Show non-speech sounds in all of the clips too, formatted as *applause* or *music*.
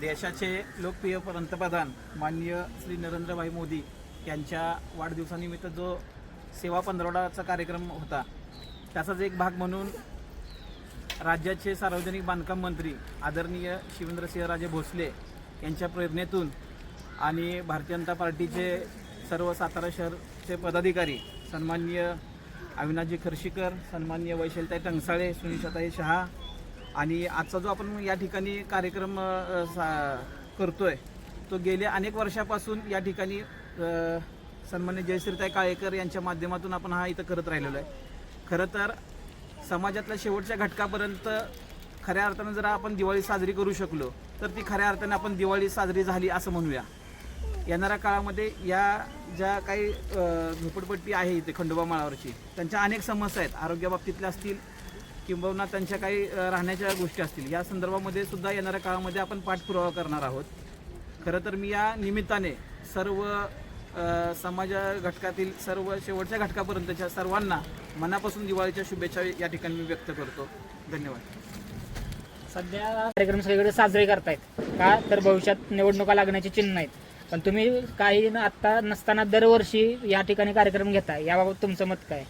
देशाचे लोकप्रिय पंतप्रधान माननीय श्री नरेंद्रभाई मोदी यांच्या वाढदिवसानिमित्त जो सेवा पंधरवडाचा कार्यक्रम होता त्याचाच एक भाग म्हणून राज्याचे सार्वजनिक बांधकाम मंत्री आदरणीय शिवेंद्रसिंहराजे भोसले यांच्या प्रेरणेतून आणि भारतीय जनता पार्टीचे सर्व सातारा शहरचे पदाधिकारी सन्माननीय अविनाशजी खर्शीकर सन्माननीय वैशलताई टंगसाळे सुनीताताई शहा आणि आजचा जो आपण या ठिकाणी कार्यक्रम सा करतोय तो गेल्या अनेक वर्षापासून या ठिकाणी सन्मान्य जयश्रीताई काळेकर यांच्या माध्यमातून आपण हा इथं करत राहिलेलो आहे. खरं तर समाजातल्या शेवटच्या घटकापर्यंत खऱ्या अर्थानं जर आपण दिवाळी साजरी करू शकलो तर ती खऱ्या अर्थाने आपण दिवाळी साजरी झाली असं म्हणूया. येणाऱ्या काळामध्ये या ज्या काही झोपडपट्टी आहे इथे खंडोबा माळावरची त्यांच्या अनेक समस्या आहेत. आरोग्याबाबतीतल्या असतील किंबहुना त्यांच्या काही राहण्याच्या गोष्टी असतील. या संदर्भामध्ये सुद्धा येणाऱ्या काळामध्ये आपण पाठपुरावा करणार आहोत. खरं तर मी या निमित्ताने सर्व समाज घटकातील सर्व शेवटच्या घटकापर्यंतच्या सर्वांना मनापासून दिवाळीच्या शुभेच्छा या ठिकाणी मी व्यक्त करतो. धन्यवाद. सध्या कार्यक्रम सगळीकडे साजरे करतायत. का? तर भविष्यात निवडणुका लागण्याची चिन्ह आहेत पण तुम्ही काही आत्ता नसताना दरवर्षी या ठिकाणी कार्यक्रम घेताय याबाबत तुमचं मत काय?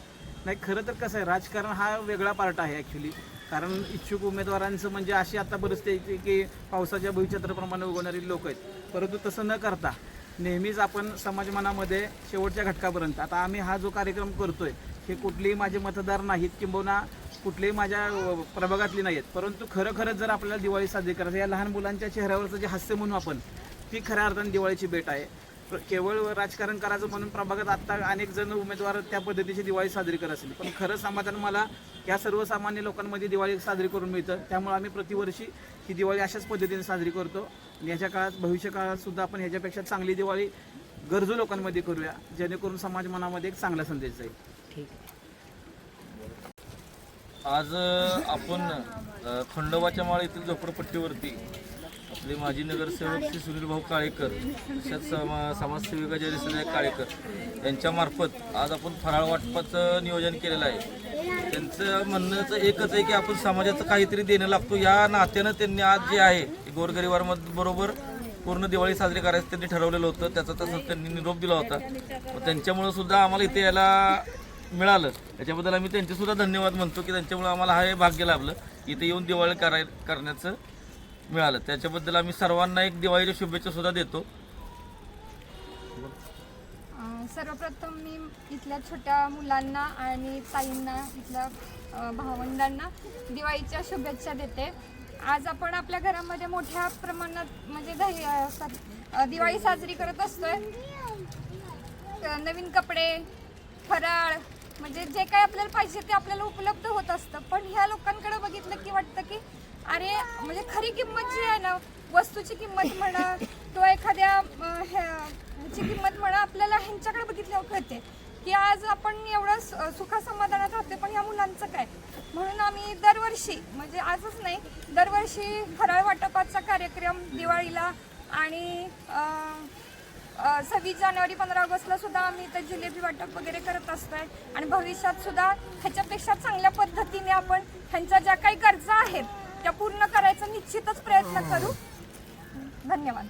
नाही खरं तर कसं आहे राजकारण हा वेगळा पार्ट आहे ॲक्च्युली कारण इच्छुक उमेदवारांचं म्हणजे अशी आता परिस्थिती आहे की पावसाच्या भविष्यत्राप्रमाणे उगवणारी लोक आहेत. परंतु तसं न करता नेहमीच आपण समाज मनामध्ये शेवटच्या घटकापर्यंत आता आम्ही हा जो कार्यक्रम करतोय हे कुठलेही माझे मतदार नाहीत किंबहुना कुठलेही माझ्या प्रभागातली प्रभागातली नाहीत. परंतु खरं खरंच जर आपल्याला दिवाळी साजरी करायची या लहान मुलांच्या चेहऱ्यावरचं जे हास्य म्हणून आपण ती खऱ्या अर्थाने दिवाळीची भेट आहे. केवळ राजकारण करायचं म्हणून प्रभागात आता अनेक जण उमेदवार त्या पद्धतीची दिवाळी साजरी करत असतील. पण खरं समाधान मला या सर्वसामान्य लोकांमध्ये दिवाळी साजरी करून मिळतं. त्यामुळे आम्ही प्रतिवर्षी ही दिवाळी अशाच पद्धतीने साजरी करतो. आणि याच्या काळात भविष्य काळात सुद्धा आपण ह्याच्यापेक्षा चांगली दिवाळी गरजू लोकांमध्ये करूया. जेणेकरून समाज मनामध्ये एक चांगला संदेश जाईल. ठीक. आहे आज आपण खंडोबाच्या माळ येथील झोपडपट्टीवरती आपले माजी नगरसेवक श्री सुनील भाऊ काळेकर तसेच समा समाजसेविकाच्या रिसनायक काळेकर यांच्यामार्फत आज आपण फराळ वाटपाचं नियोजन केलेलं आहे. त्यांचं म्हणणंचं एकच आहे की आपण समाजाचं काहीतरी देणं लागतो. या नात्यानं त्यांनी आज जे आहे गोरगरिबांमध्ये बरोबर पूर्ण दिवाळी साजरी करायचं त्यांनी ठरवलेलं होतं. त्याचा तसंच त्यांनी निरोप दिला होता. त्यांच्यामुळं सुद्धा आम्हाला इथे यायला मिळालं. त्याच्याबद्दल आम्ही त्यांचे सुद्धा धन्यवाद म्हणतो की त्यांच्यामुळे आम्हाला हे भाग्य लाभलं इथे येऊन दिवाळी कराय करण्याचं मिळालं. त्याच्याबद्दल आम्ही सर्वांना एक दिवाळीच्या शुभेच्छा सुद्धा देतो. अं, सर्वप्रथम मी इथल्या छोट्या मुलांना आणि ताईंना इथल्या अं, भावंडांना दिवाळीच्या शुभेच्छा देते. आज आपण आपल्या घरामध्ये मोठ्या प्रमाणात म्हणजे दही अं, अं, दिवाळी साजरी करत असतोय. अं, नवीन कपडे फराळ म्हणजे जे काय आपल्याला पाहिजे ते आपल्याला उपलब्ध होत असतं. पण ह्या लोकांकडे बघितलं की वाटतं की अरे म्हणजे खरी किंमत जी आहे ना वस्तूची किंमत म्हणा *coughs* किंवा एखाद्या ह्याची किंमत म्हणा आपल्याला ह्यांच्याकडे बघितल्यावर कळते की आज आपण एवढं सुखासमाधानात राहते पण ह्या मुलांचं काय? म्हणून आम्ही दरवर्षी म्हणजे आजच नाही दरवर्षी फराळ वाटपाचा कार्यक्रम दिवाळीला आणि सव्वीस जानेवारी पंधरा ऑगस्टला सुद्धा आम्ही इथं जिलेबी वाटप वगैरे करत असतोय. आणि भविष्यात सुद्धा ह्याच्यापेक्षा चांगल्या पद्धतीने आपण ह्यांच्या ज्या काही गरजा आहेत त्या पूर्ण करायचा निश्चितच प्रयत्न करू. धन्यवाद.